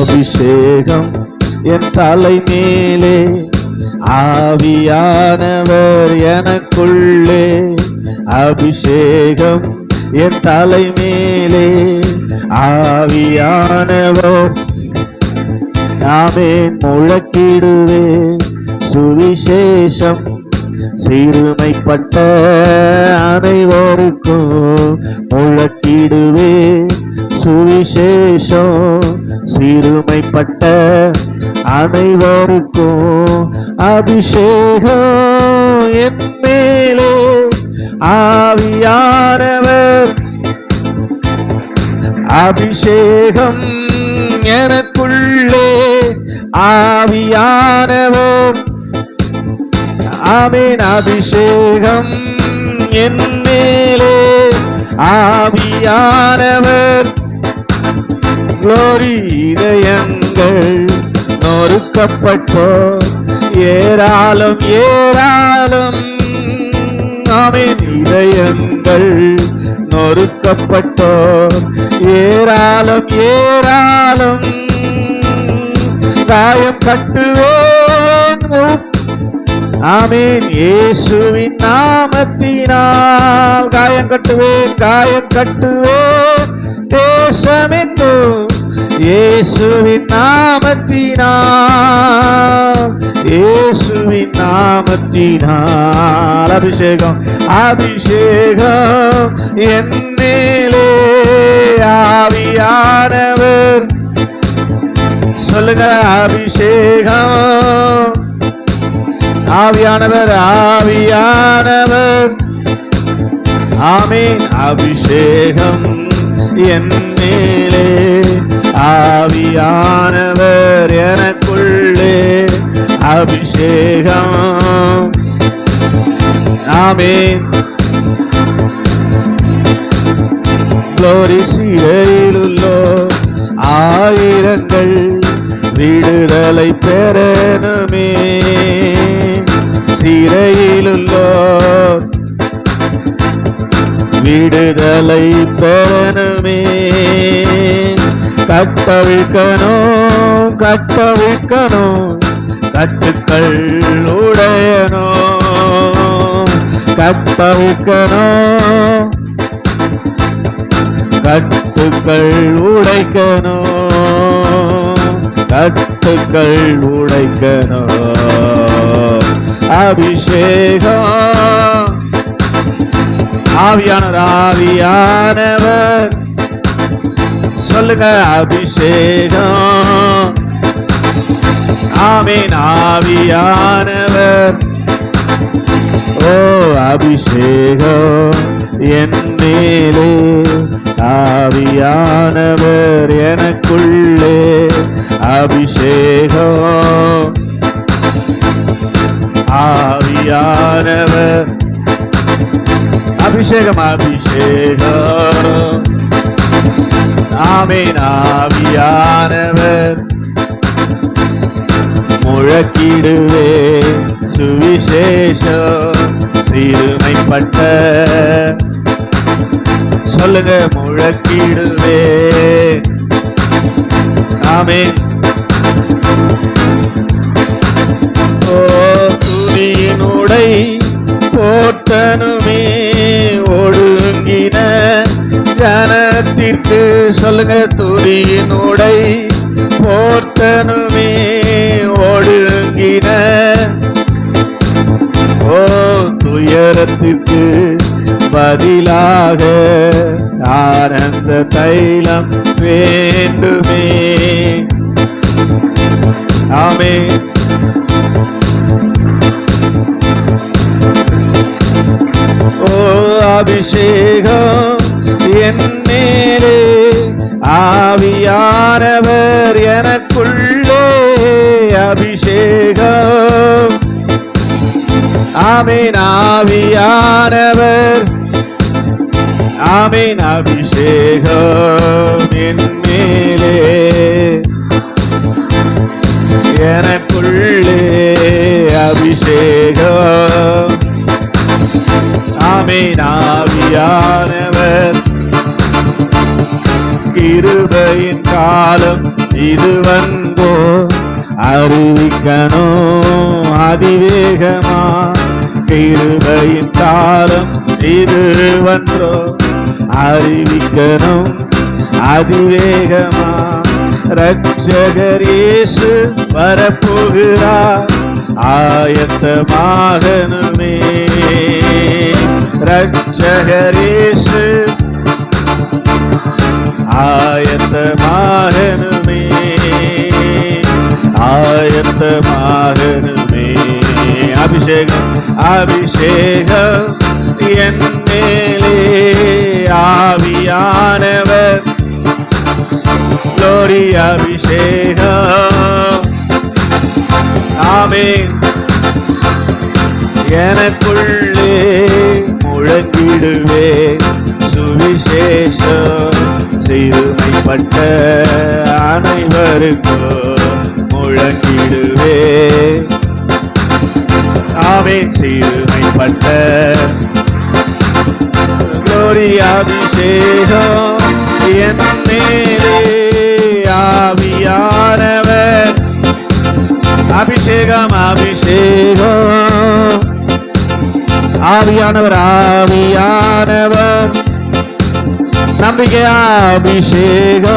அபிஷேகம் என் தலை மேலே ஆவியானவர் எனக்குள்ளே அபிஷேகம் என் தலை மேலே ஆவியானவர் நாமே முழக்கிடுவேன். சுவிசேஷம் சிறுமைப்பட்ட அனைவருக்கும் முழக்கிடுவேன். சுவிசேஷம் சிறுமைப்பட்ட அனைவருக்கும் அபிஷேகம். என் மேலே ஆவியானவர் அபிஷேகம் எனக்குள்ளே ஆவியானவர். ஆமீன் அபிஷேகம் என் மேலே ஆவியானவர். குளோரி இதயங்கள் நொறுக்கப்பட்டோர். ஏராளம் ஏராளம். ஆமேன் இதயங்கள் நொறுக்கப்பட்டோர். ஏராளம் ஏராளம். காயம் கட்டுவேன் ஆமேன் இயேசுவின் நாமத்தினால். காயம் கட்டுவேன் காயம் கட்டுவேன். தேசமெங்கும் இயேசுவின் நாமத்தினால் இயேசுவின் நாமத்தினால் அபிஷேகம் அபிஷேகம் என் மேலே. ஆவியானவர் சொல்லுங்க அபிஷேகம். ஆவியானவர் ஆவியானவர். ஆமே அபிஷேகம் என் ஆவியானவர் எனக்குள்ளே அபிஷேகம். ஆமீன். குளோரி சீரையிலுள்ளோ ஆயிரங்கள் விடுதலை பெறணுமே. சிறையிலுள்ளோ விடுதலை பெறணுமே. கட்டவிழ்க்கணும் கட்டவிழ்க்கணும் கட்டுக்கள் உடையணும் கட்டவிழ்க்கணும் கட்டுக்கள் உடைக்கணும் கட்டுக்கள் உடைக்கணும் அபிஷேகம் ஆவியானவர் ஆவியானவர். சொல்லுங்க அபிஷேகம் ஆமீன் ஆவியானவர் ஓ அபிஷேகம் என் மேலே ஆவியானவர் எனக்குள்ளே அபிஷேகம் ஆவியானவர் அபிஷேகம் அபிஷேகம் ஆமீன் ஆவியானவர். முழக்கிடுவே சுவிசேஷம் சிறுமைப்பட்ட சொல்லுங்க முழக்கிடுவே. ஆமீன். ஓ துணியினுடை போட்டனுமே ஒடுங்கின ஜனத்திற்கு சொல்லுங்க துரியினுடை போர்த்தனுமே ஒடுங்கின. ஓ துயரத்திற்கு பதிலாக ஆனந்த தைலம் வேண்டுமே. ஆமே ஓ அபிஷேகம் என் ஆவியானவர் எனக்குள்ளே அபிஷேகம். ஆமீன் ஆவியானவர். ஆமீன் அபிஷேகம் என் மேலே. எனக்குள்ளே அபிஷேகம். மழையின் காலம் இது வந்தோ? அறிவிக்கணும் அதிவேகமா? கிருபையின் காலம் இது வந்தோ? அறிவிக்கணும் அதிவேகமா? ரட்சகரேசு வரப்போகிறார். ஆயத்தமாகணுமே. ரட்சகரேசு இயேசு. ஆயத்தமாகணுமே ஆயத்தமாகணுமே அபிஷேகம் அபிஷேகம் என் மேலே. ஆவியானவர் லோரி அபிஷேகம். ஆமென். எனக்குள்ளே முழங்கிடுவே சுவிசேஷம். சிறுமைப்பட்ட அனைவருக்கும் முழங்கிடுவே. ஆவே சிறுமைப்பட்ட glory அபிஷேகம் என் மேலே. ஆவியானவர் அபிஷேகம் அபிஷேகம். ஆவியானவர் ஆவியானவர். நம்பிக்கை அபிஷேகம்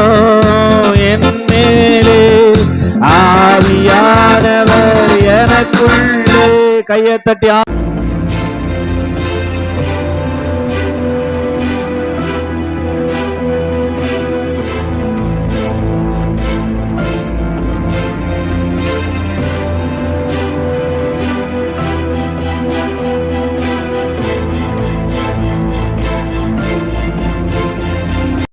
என் மேலே. ஆவியானவர் எனக்குள்ளே. கையை தட்டி